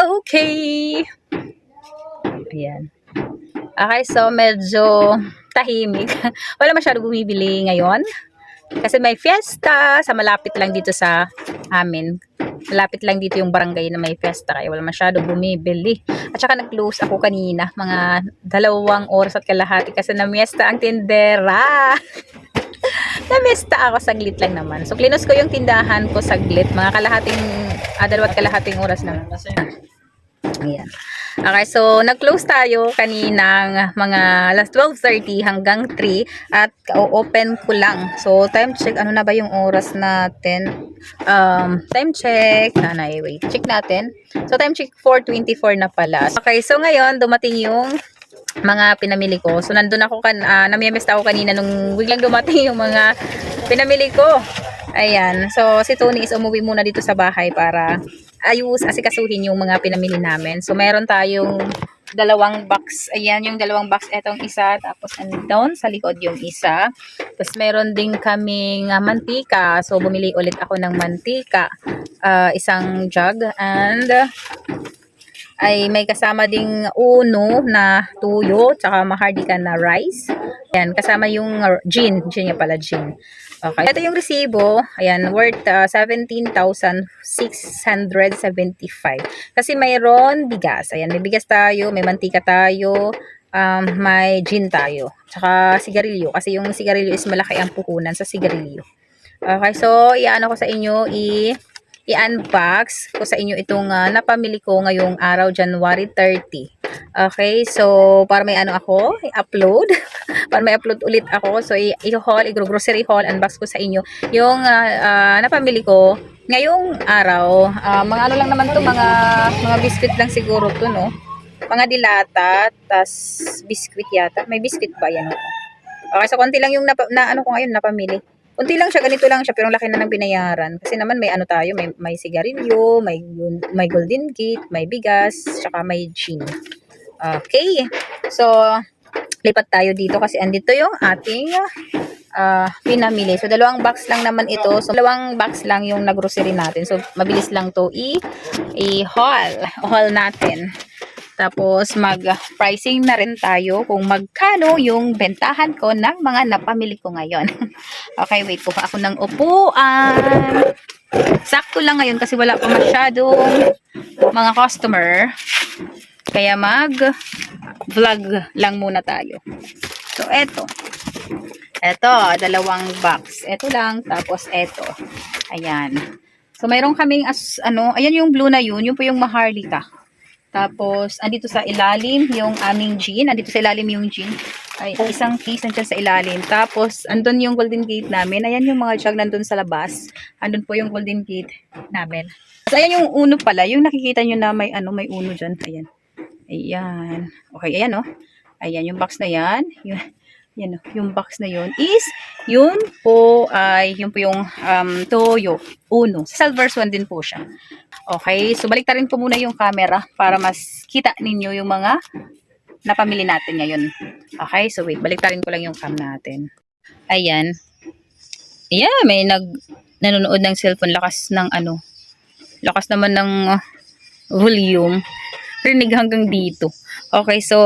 Okay. Ayan. Okay, so medyo tahimik. Wala masyado bumibili ngayon. Kasi may fiesta sa malapit lang dito sa amin. Malapit lang dito yung barangay na may fiesta kaya wala masyado bumibili. At saka nag-close ako kanina, mga dalawang oras at kalahati kasi namiesta ang tindera. namiesta ako saglit lang naman. So klinos ko yung tindahan ko saglit, mga kalahating, ah, dalawat kalahating oras lang. Ayan. Okay, so nag-close tayo kaninang mga alas 12.30 hanggang 3 at open ko lang. So time check, ano na ba yung oras natin? Um, time check, nanay, wait, check natin. So time check 4.24 na pala. Okay, so ngayon dumating yung mga pinamili ko. So nandun ako kan uh, namiyamist ako kanina nung biglang dumating yung mga pinamili ko. Ayan. So si Tony is umuwi muna dito sa bahay para ayus asikasuhin yung mga pinamili namin. So meron tayong dalawang box. Ayan yung dalawang box. Etong isa. Tapos andun sa likod yung isa. Tapos meron din kaming uh, mantika. So bumili ulit ako ng mantika. Uh, isang jug. And ay may kasama ding uno na tuyo. Tsaka mahardika na rice. Ayan. Kasama yung uh, gin. Gin niya pala gin. Okay. Ito yung resibo, ayan, worth uh, 17,675. Kasi mayroon bigas. Ayan, may bigas tayo, may mantika tayo, um, may gin tayo. Tsaka sigarilyo. Kasi yung sigarilyo is malaki ang puhunan sa sigarilyo. Okay, so, iano ko sa inyo, i- i-unbox ko sa inyo itong uh, napamili ko ngayong araw, January 30. Okay, so para may ano ako, i-upload. para may upload ulit ako. So i-haul, i-grocery haul, unbox ko sa inyo yung uh, uh, napamili ko ngayong araw. Uh, mga ano lang naman to, mga mga biscuit lang siguro to, no? Mga dilata, tas biscuit yata. May biscuit ba yan? Okay, so konti lang yung na, na ano ko ngayon napamili. Kunti lang siya, ganito lang siya, pero laki na ng binayaran. Kasi naman may ano tayo, may, may sigarilyo, may, may golden gate, may bigas, saka may gin. Okay. So, lipat tayo dito kasi andito yung ating uh, pinamili. So, dalawang box lang naman ito. So, dalawang box lang yung naggrocery natin. So, mabilis lang to i- i-haul. Haul natin. Tapos, mag-pricing na rin tayo kung magkano yung bentahan ko ng mga napamili ko ngayon. okay, wait po ako ng upuan. Sakto lang ngayon kasi wala pa masyadong mga customer. Kaya mag vlog lang muna tayo. So, eto. Eto, dalawang box. Eto lang, tapos eto. Ayan. So, mayroon kaming as, ano, ayan yung blue na yun, yun po yung Maharlika. Tapos, andito sa ilalim yung aming gin. Andito sa ilalim yung gin. Ay, isang case nandiyan sa ilalim. Tapos, andun yung golden gate namin. Ayan yung mga jug nandun sa labas. Andun po yung golden gate namin. So, ayan yung uno pala. Yung nakikita nyo na may, ano, may uno dyan. Ayan. Ayan. Okay, ayan oh. Ayan, yung box na yan. Yung, yan yung box na yun is, yun po ay, yun po yung um, Toyo Uno. Silver's one din po siya. Okay, so balik rin po muna yung camera para mas kita ninyo yung mga napamili natin ngayon. Okay, so wait, balik rin ko lang yung cam natin. Ayan. Yeah, may nag nanonood ng cellphone. Lakas ng ano, lakas naman ng uh, volume rinig hanggang dito. Okay, so,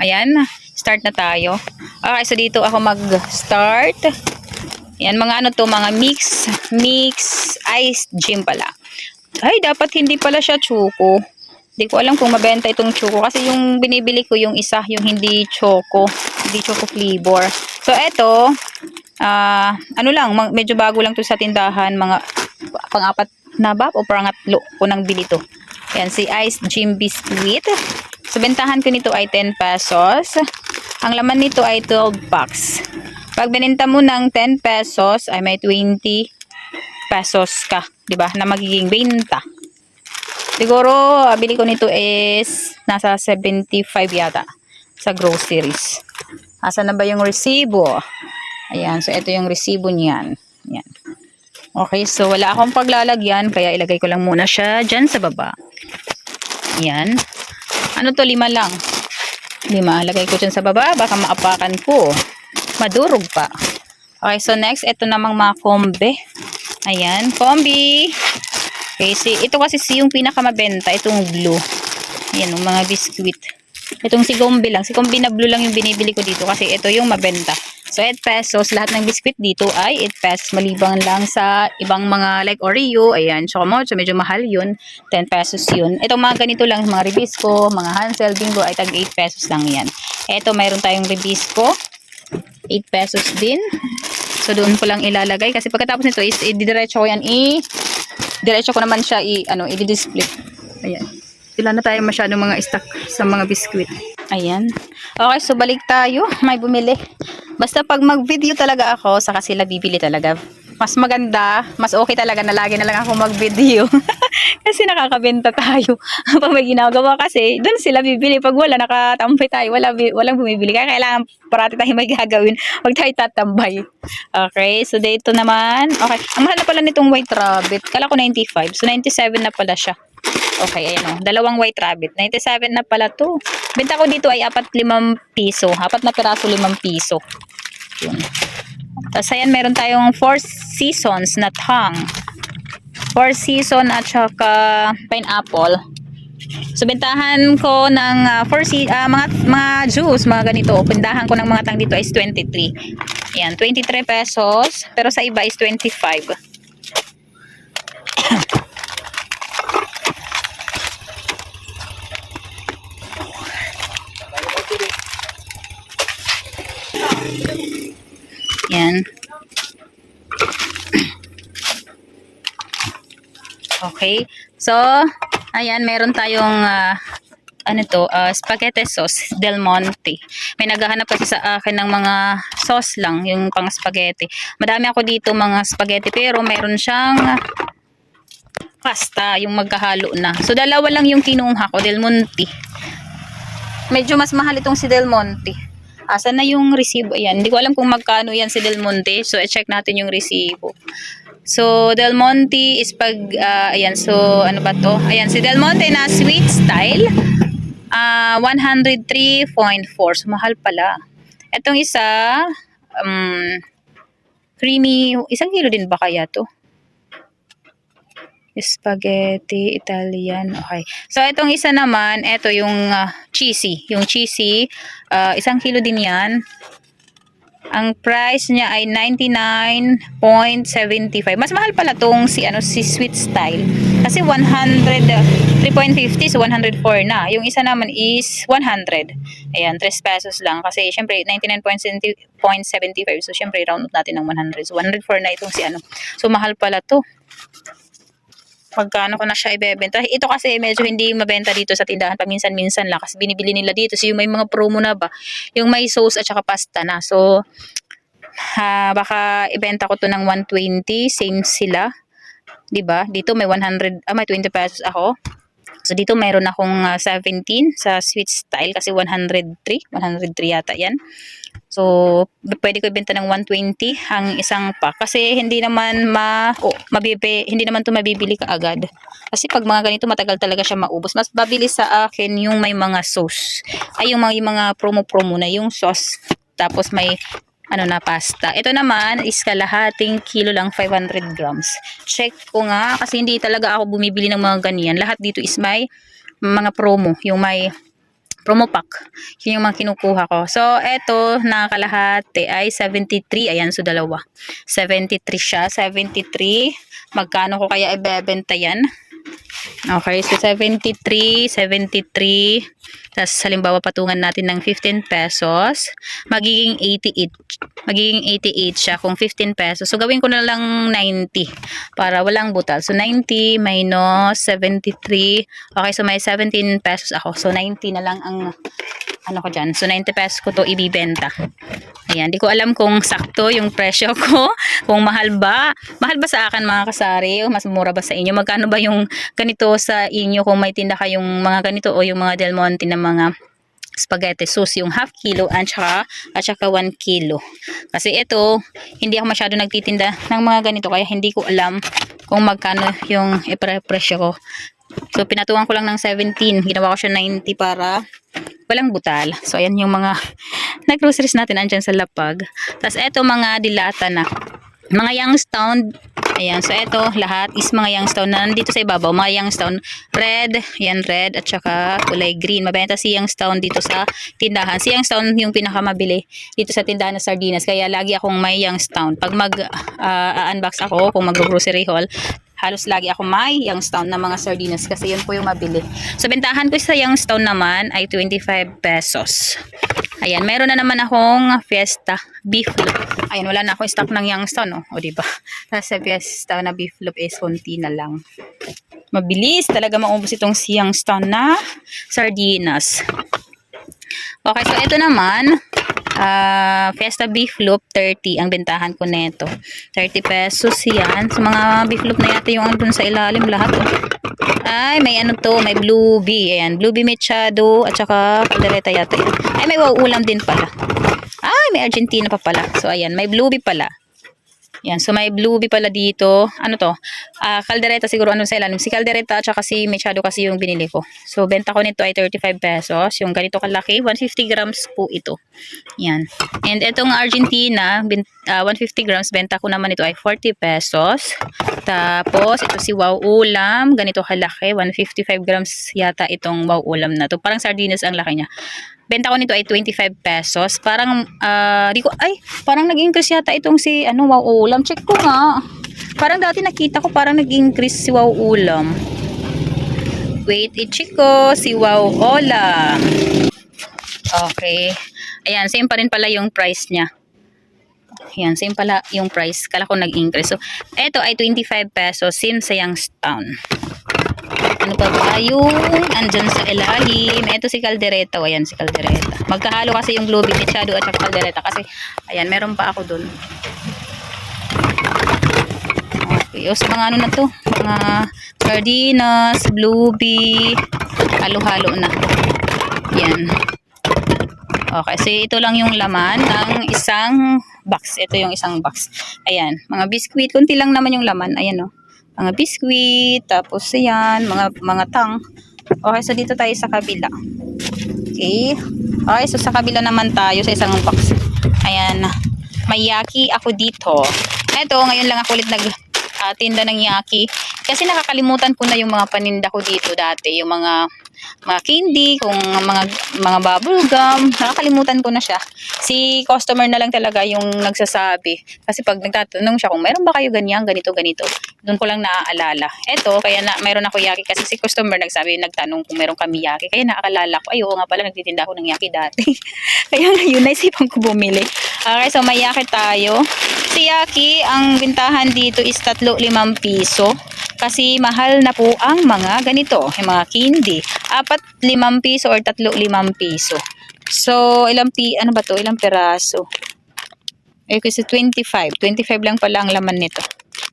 ayan, start na tayo. Okay, so dito ako mag-start. Ayan, mga ano to, mga mix, mix iced gin pala. Ay, dapat hindi pala siya choco. Hindi ko alam kung mabenta itong choco kasi yung binibili ko yung isa, yung hindi choco, hindi choco flavor. So, eto, uh, ano lang, medyo bago lang to sa tindahan, mga pang-apat na ba o pangatlo ko nang bili to. Yan, si Ice Gym Biscuit. So, bentahan ko nito ay 10 pesos. Ang laman nito ay 12 bucks. Pag binenta mo ng 10 pesos, ay may 20 pesos ka. ba Na magiging 20. Siguro, bili ko nito is nasa 75 yata sa groceries. Asa na ba yung resibo? Ayan, so ito yung resibo niyan. Yan. Okay, so wala akong paglalagyan, kaya ilagay ko lang muna siya dyan sa baba. Yan. Ano to, lima lang. Lima, lagay ko dyan sa baba, baka maapakan ko. Madurog pa. Okay, so next, ito namang mga kombe. Ayan, kombi. Okay, si, ito kasi si yung pinakamabenta, itong blue. Ayan, yung mga biscuit. Itong si Gombi lang. Si Gombi na blue lang yung binibili ko dito kasi ito yung mabenta. So, 8 pesos. Lahat ng biscuit dito ay 8 pesos. Malibang lang sa ibang mga like Oreo. Ayan, Chocomocho. Medyo mahal yun. 10 pesos yun. Itong mga ganito lang, mga Ribisco, mga Hansel, Bimbo ay tag 8 pesos lang yan. Ito, mayroon tayong Ribisco. 8 pesos din. So, doon ko lang ilalagay. Kasi pagkatapos nito is, ididiretso ko yan i... Diretso ko naman siya i... Ano, i-display. Ayan. Wala na tayo masyadong mga stock sa mga biskuit. Ayan. Okay, so balik tayo. May bumili. Basta pag mag-video talaga ako, saka sila bibili talaga. Mas maganda, mas okay talaga na lagi na lang ako mag-video. kasi nakakabenta tayo. pag may ginagawa kasi, dun sila bibili. Pag wala, nakatampay tayo. Wala, walang bumibili. Kaya kailangan parati tayo may gagawin. Huwag tayo tatambay. Okay, so dito naman. Okay, ang mahal na pala nitong white rabbit. Kala ko 95. So 97 na pala siya. Okay, ayan o. Dalawang white rabbit. 97 na pala to. Benta ko dito ay apat limang piso. Apat na piraso limang piso. Yun. Tapos ayan, meron tayong four seasons na tang. Four season at saka pineapple. So, bentahan ko ng uh, four ah, mga, mga juice, mga ganito. Bentahan ko ng mga tang dito is 23. Ayan, 23 pesos. Pero sa iba is 25. Yan. Okay. So, ayan, meron tayong ah, ano to, ah, spaghetti sauce Del Monte. May naghahanap kasi sa akin ng mga sauce lang, yung pang spaghetti. Madami ako dito mga spaghetti pero meron siyang pasta, yung magkahalo na. So, dalawa lang yung kinuha ko, Del Monte. Medyo mas mahal itong si Del Monte. Asan na yung resibo? Ayan, hindi ko alam kung magkano yan si Del Monte. So, i-check natin yung resibo. So, Del Monte is pag, ah, ayan, so, ano ba to? Ayan, si Del Monte na sweet style, ah 103.4. So, mahal pala. Itong isa, um, creamy, isang kilo din ba kaya to? Spaghetti Italian. Okay. So, itong isa naman, ito yung ah, cheesy. Yung cheesy, ah, isang kilo din yan. Ang price niya ay 99.75. Mas mahal pala tong si ano si Sweet Style. Kasi 100 uh, 3.50 so 104 na. Yung isa naman is 100. Ayan, 3 pesos lang kasi syempre 99.75 so syempre round up natin ng 100. So 104 na itong si ano. So mahal pala to pagkano ko na siya ibebenta. Ito kasi medyo hindi mabenta dito sa tindahan. Paminsan-minsan lang kasi binibili nila dito. So yung may mga promo na ba, yung may sauce at saka pasta na. So ha, baka ibenta ko to ng 120, same sila. 'Di ba? Dito may 100, ah may 20 pesos ako. So dito mayroon akong ah, 17 sa sweet style kasi 103, 103 yata 'yan. So, pwede ko ibenta ng 120 ang isang pack kasi hindi naman ma oh, mabibi, hindi naman 'to mabibili kaagad. Kasi pag mga ganito matagal talaga siya maubos. Mas mabilis sa akin yung may mga sauce. Ay yung mga, yung mga promo-promo na yung sauce tapos may ano na pasta. Ito naman is kalahating kilo lang 500 grams. Check ko nga kasi hindi talaga ako bumibili ng mga ganyan. Lahat dito is may mga promo, yung may promo pack. Yun yung mga kinukuha ko. So, eto, na kalahati ay 73. Ayan, so dalawa. 73 siya. 73. Magkano ko kaya ibebenta yan? Okay, so 73, 73. Tapos halimbawa patungan natin ng 15 pesos, magiging 88. Magiging 88 siya kung 15 pesos. So gawin ko na lang 90 para walang butal. So 90 minus 73. Okay, so may 17 pesos ako. So 90 na lang ang ano ko dyan. So 90 pesos ko to ibibenta. Ayan, di ko alam kung sakto yung presyo ko, kung mahal ba. Mahal ba sa akin mga kasari? O mas mura ba sa inyo? Magkano ba yung ganito sa inyo kung may tinda kayong mga ganito o yung mga Del Monte na mga spaghetti sauce yung half kilo at saka, at saka 1 kilo. Kasi ito, hindi ako masyado nagtitinda ng mga ganito kaya hindi ko alam kung magkano yung ipre-presyo ko. So, pinatuan ko lang ng 17. Ginawa ko siya 90 para walang butal. So, ayan yung mga nag-groceries natin andyan sa lapag. Tapos, eto mga dilata na. Mga Youngstown Ayan, so ito lahat is mga Youngstown na nandito sa ibabaw. Mga Youngstown red, yan red at saka kulay green. Mabenta si Youngstown dito sa tindahan. Si Youngstown yung pinakamabili dito sa tindahan ng sardinas. Kaya lagi akong may Youngstown. Pag mag-unbox ako, kung mag-grocery haul, halos lagi ako may Youngstown na mga sardinas kasi yun po yung mabili. So, bentahan ko sa Youngstown naman ay 25 pesos. Ayan, meron na naman akong Fiesta beef loaf. Ayan, wala na akong stock ng Youngstown, no? O, diba? Tapos sa Fiesta na beef loaf is konti na lang. Mabilis talaga maubos itong si Youngstown na sardinas. Okay, so ito naman, ah Fiesta Beef Loop 30 ang bentahan ko nito. 30 pesos yan. Sa mga beef loop na yata yung andun sa ilalim lahat. Oh. Ay, may ano to, may blue bee. Ayan, blue bee mechado at saka kaldereta yata yan. Ay, may ulam din pala. Ay, may Argentina pa pala. So, ayan, may blue bee pala. Yan, so may blue bee pala dito. Ano to? Ah, kaldereta siguro ano sa ilalim. Si kaldereta at saka si mechado kasi yung binili ko. So benta ko nito ay 35 pesos. Yung ganito kalaki, 150 grams po ito. Yan. And itong Argentina, bin, ah, 150 grams, benta ko naman ito ay 40 pesos. Tapos ito si wow ulam, ganito kalaki, 155 grams yata itong wow ulam na to. Parang sardinas ang laki niya. Benta ko nito ay 25 pesos. Parang, ah, di ko, ay, parang nag-increase yata itong si, ano, wow ulam. Check ko nga. Parang dati nakita ko parang nag-increase si wow ulam. Wait, i-check ko si wow ulam. Okay. Ayan, same pa rin pala yung price niya. Ayan, same pala yung price. Kala ko nag-increase. So, ito ay 25 pesos. Same sa Youngstown. Ano pa ba yung andyan sa ilalim? Ito si Caldereta. O, ayan si Caldereta. Magkahalo kasi yung Bee Machado at saka Caldereta. Kasi, ayan, meron pa ako dun. Okay. O, sa mga ano na to? Mga sardinas, Blue Bee, halo-halo na. Yan. Okay, so ito lang yung laman ng isang box. Ito yung isang box. Ayan, mga biscuit. Kunti lang naman yung laman. Ayan, oh. Mga biscuit. Tapos, ayan, mga, mga tang. Okay, so dito tayo sa kabila. Okay. Okay, so sa kabila naman tayo sa isang box. Ayan. May yaki ako dito. Eto, ngayon lang ako ulit nag tinda ng yaki. Kasi nakakalimutan ko na yung mga paninda ko dito dati. Yung mga mga candy, kung mga mga bubble gum, nakakalimutan ko na siya. Si customer na lang talaga yung nagsasabi. Kasi pag nagtatanong siya kung meron ba kayo ganyan, ganito, ganito, doon ko lang naaalala. Eto, kaya na, meron ako yaki kasi si customer nagsabi, nagtanong kung meron kami yaki. Kaya naaalala ko, ay nga pala, nagtitinda ako ng yaki dati. kaya ngayon, naisipan ko bumili. Okay, so may yaki tayo. Si yaki, ang bintahan dito is 3-5 piso. Kasi mahal na po ang mga ganito, yung mga candy. Apat limang piso or tatlo limang piso. So, ilang pi, ano ba to? Ilang peraso? Eh, kasi 25. 25 lang pala ang laman nito.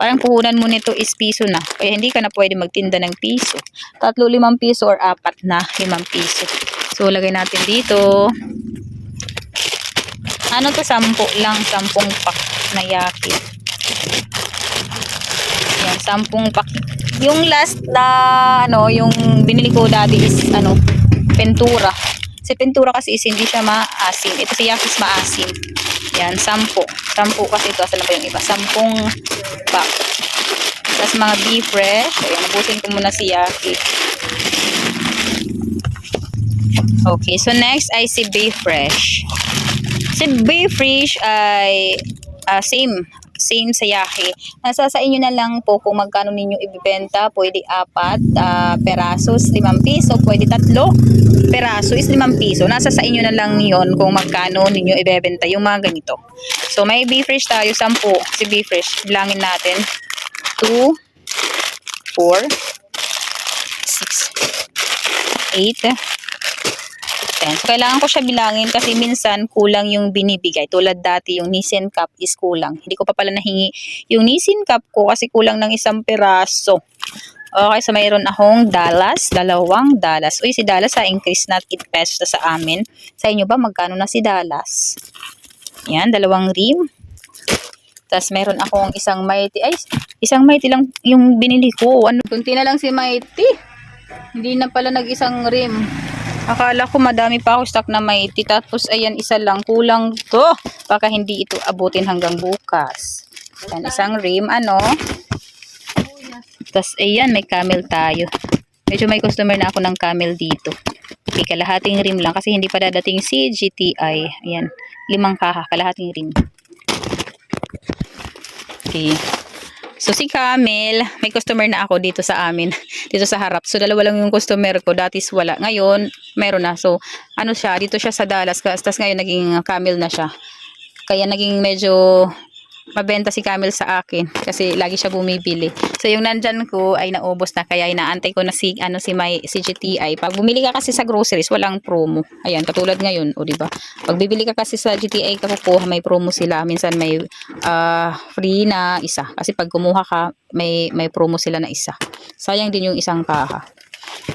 Parang puhunan mo nito is piso na. Kaya hindi ka na pwede magtinda ng piso. Tatlo limang piso or apat na limang piso. So, lagay natin dito. Ano to? Sampo lang. Sampung pack na yaki. Yan, sampung pack. Yung last na, ano, yung binili ko dati is, ano, pentura. Si pentura kasi is hindi siya maasim. Ito si Yakis maasim. Yan, sampo. Sampo kasi ito. Asan na ba yung iba? Sampung pack. Tapos mga beef fresh. Ayan, nabusin ko muna si Yaki. Okay, so next ay si beef fresh. Si beef fresh ay ah, same same sa yaki. Nasa sa inyo na lang po kung magkano ninyo ibibenta. Pwede apat ah, perasos, limang piso. Pwede tatlo peraso is limang piso. Nasa sa inyo na lang yon kung magkano ninyo ibebenta yung mga ganito. So may beef fresh tayo, 10. Si beef fresh, bilangin natin. 2, 4, 6, 8, 10. So, kailangan ko siya bilangin kasi minsan kulang yung binibigay. Tulad dati, yung Nissin Cup is kulang. Hindi ko pa pala nahingi yung Nissin Cup ko kasi kulang ng isang piraso. Okay, so mayroon akong Dallas, dalawang Dallas. Uy, si Dallas ha, increase na 8 pesos sa amin. Sa inyo ba, magkano na si Dallas? Yan, dalawang rim. Tapos meron akong isang Mighty. Ay, isang Mighty lang yung binili ko. Ano, kunti na lang si Mighty. Hindi na pala nag-isang rim. Akala ko madami pa ako stock na Mighty. Tapos ayan, isa lang. Kulang to. Baka hindi ito abutin hanggang bukas. Yan, isang rim. Ano? Tapos, ayan, may camel tayo. Medyo may customer na ako ng camel dito. Okay, kalahating rim lang kasi hindi pa dadating si GTI. Ayan, limang kaha, kalahating rim. Okay. So, si Camel, may customer na ako dito sa amin. Dito sa harap. So, dalawa lang yung customer ko. Datis wala. Ngayon, meron na. So, ano siya, dito siya sa Dallas. Tapos ngayon, naging Camel na siya. Kaya naging medyo mabenta si Camel sa akin kasi lagi siya bumibili. So yung nandyan ko ay naubos na kaya inaantay ko na si ano si my si GTI. Pag bumili ka kasi sa groceries, walang promo. Ayan, katulad ngayon, o di ba? Pag bibili ka kasi sa GTI ka kukuha, may promo sila. Minsan may ah, free na isa kasi pag kumuha ka, may may promo sila na isa. Sayang din yung isang kaha.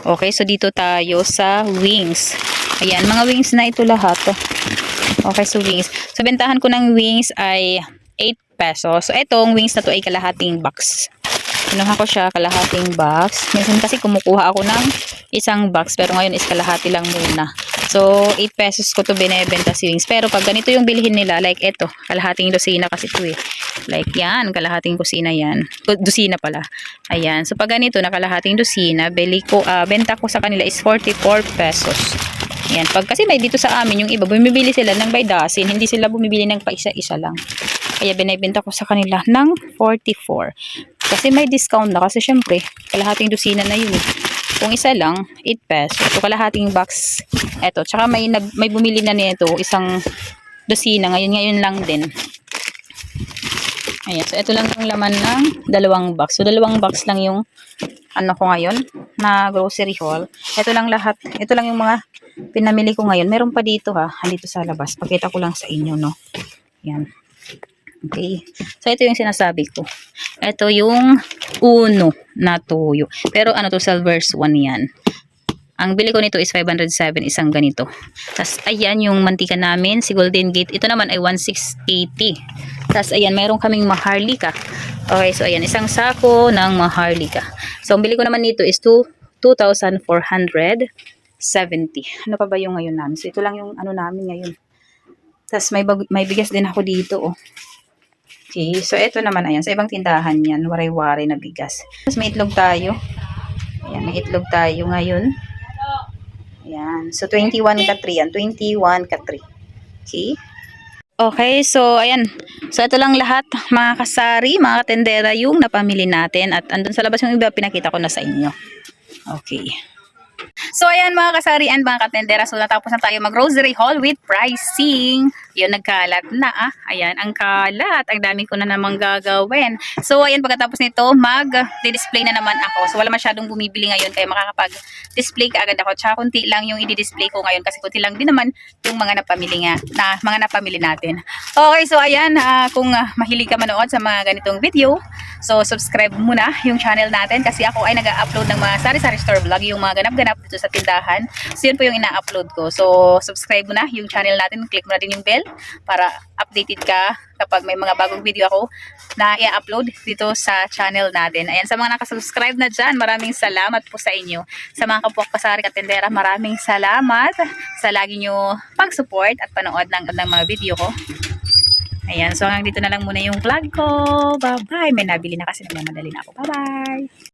Okay, so dito tayo sa wings. Ayan, mga wings na ito lahat. Okay, so wings. So bentahan ko ng wings ay 8 pesos. So itong wings na to ay kalahating box. Kinuha ko siya kalahating box. Minsan kasi kumukuha ako ng isang box pero ngayon is kalahati lang muna. So 8 pesos ko to binebenta si wings. Pero pag ganito yung bilhin nila like ito, kalahating dosina kasi to eh. Like yan, kalahating kusina yan. Dosina pala. Ayan. So pag ganito na kalahating dosina, bili ko, ah, benta ko sa kanila is 44 pesos. Yan. Pag kasi may dito sa amin, yung iba, bumibili sila ng by dozen. Hindi sila bumibili ng pa isa-isa lang. Kaya binibenta ko sa kanila ng 44. Kasi may discount na. Kasi syempre, kalahating dosina na yun eh. Kung isa lang, 8 pesos. So, kalahating box. Eto. Tsaka may, nag, may bumili na nito, isang dosina. Ngayon, ngayon lang din. Ayan. So, ito lang yung laman ng dalawang box. So, dalawang box lang yung ano ko ngayon na grocery haul. Ito lang lahat. Ito lang yung mga pinamili ko ngayon. Meron pa dito ha. Dito sa labas. Pakita ko lang sa inyo, no. Yan. Okay. So, ito yung sinasabi ko. Ito yung uno na tuyo. Pero ano to, Silver's one yan. Ang bili ko nito is 507, isang ganito. Tapos, ayan yung mantika namin, si Golden Gate. Ito naman ay 1680. Tapos, ayan, meron kaming maharlika. Okay, so ayan, isang sako ng maharlika. So, ang bili ko naman nito is 2, 2,470. Ano pa ba yung ngayon namin? So, ito lang yung ano namin ngayon. Tapos, may, may bigas din ako dito, oh. Okay, so ito naman, ayan, sa ibang tindahan yan, waray-waray na bigas. Tapos, may itlog tayo. Ayan, may itlog tayo ngayon. Ayan. So, 21 ka 3 yan. 21 ka 3. Okay? Okay, so, ayan. So, ito lang lahat, mga kasari, mga katendera, yung napamili natin. At andun sa labas yung iba, pinakita ko na sa inyo. Okay. So, ayan mga kasari and mga katendera. So, natapos na tayo mag-grocery haul with pricing. Yun, nagkalat na ah. Ayan, ang kalat. Ang dami ko na namang gagawin. So, ayan, pagkatapos nito, mag-display na naman ako. So, wala masyadong bumibili ngayon kaya makakapag-display ka agad ako. Tsaka kunti lang yung i-display ko ngayon kasi kunti lang din naman yung mga napamili nga, na, mga napamili natin. Okay, so ayan, ah, kung ah, mahilig ka manood sa mga ganitong video, so subscribe muna yung channel natin kasi ako ay nag-upload ng mga sari-sari store vlog, yung mga ganap-ganap dito sa tindahan. So yun po yung ina-upload ko. So subscribe mo na yung channel natin, click mo na din yung bell para updated ka kapag may mga bagong video ako na i-upload dito sa channel natin. Ayan, sa mga nakasubscribe na dyan, maraming salamat po sa inyo. Sa mga kapwa kasari katendera, maraming salamat sa lagi nyo pag-support at panood ng, ng mga video ko. Ayan, so hanggang dito na lang muna yung vlog ko. Bye-bye. May nabili na kasi nagmamadali na ako. Bye-bye.